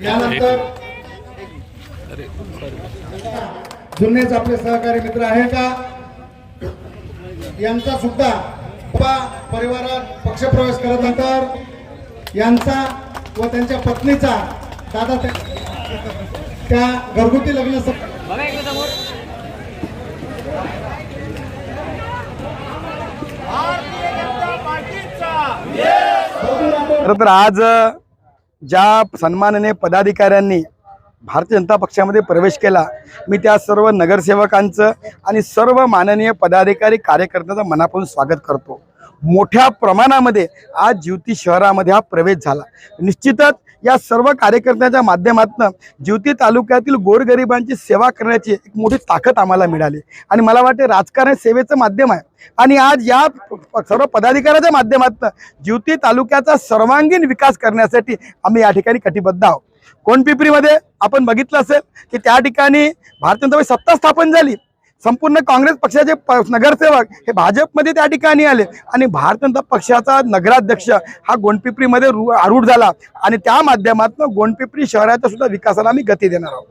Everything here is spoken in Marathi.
यानंतर जुन्नेच आपले सहकारी मित्र आहे का? यांचा सुद्धा परिवारात पक्षप्रवेश करत नंतर यांचा व त्यांच्या पत्नीचा दादा त्या- घरगुती लग्न तर आज ज्या सन्मानाने पदाधिकाऱ्यांनी भारतीय जनता पक्षामध्ये प्रवेश केला मी त्या सर्व नगरसेवकांचं आणि सर्व माननीय पदाधिकारी कार्यकर्त्यांचं मनापासून स्वागत करतो. मोठ्या प्रमाणामध्ये आज ज्युती शहरामध्ये हा प्रवेश झाला. निश्चितच या सर्व कार्यकर्त्यांच्या माध्यमातून ज्युती तालुक्यातील गोरगरिबांची सेवा करण्याची एक मोठी ताकद आम्हाला मिळाली. आणि मला वाटते राजकारण सेवेचं माध्यम आहे. आणि आज या सर्व पदाधिकाऱ्याच्या माध्यमातून ज्युती तालुक्याचा सर्वांगीण विकास करण्यासाठी आम्ही या ठिकाणी कटिबद्ध आहोत. कोणपिपरीमध्ये आपण बघितलं असेल की त्या ठिकाणी भारतीय सत्ता स्थापन झाली. संपूर्ण काँग्रेस पक्षाचे नगरसेवक हे भाजपमध्ये त्या ठिकाणी आले. आणि भारतीय जनता पक्षाचा नगराध्यक्ष हा गोंडपिपरीमध्ये रू आरूढ झाला. आणि त्या माध्यमातून गोंडपिपरी शहराच्या सुद्धा विकासाला आम्ही गती देणार आहोत.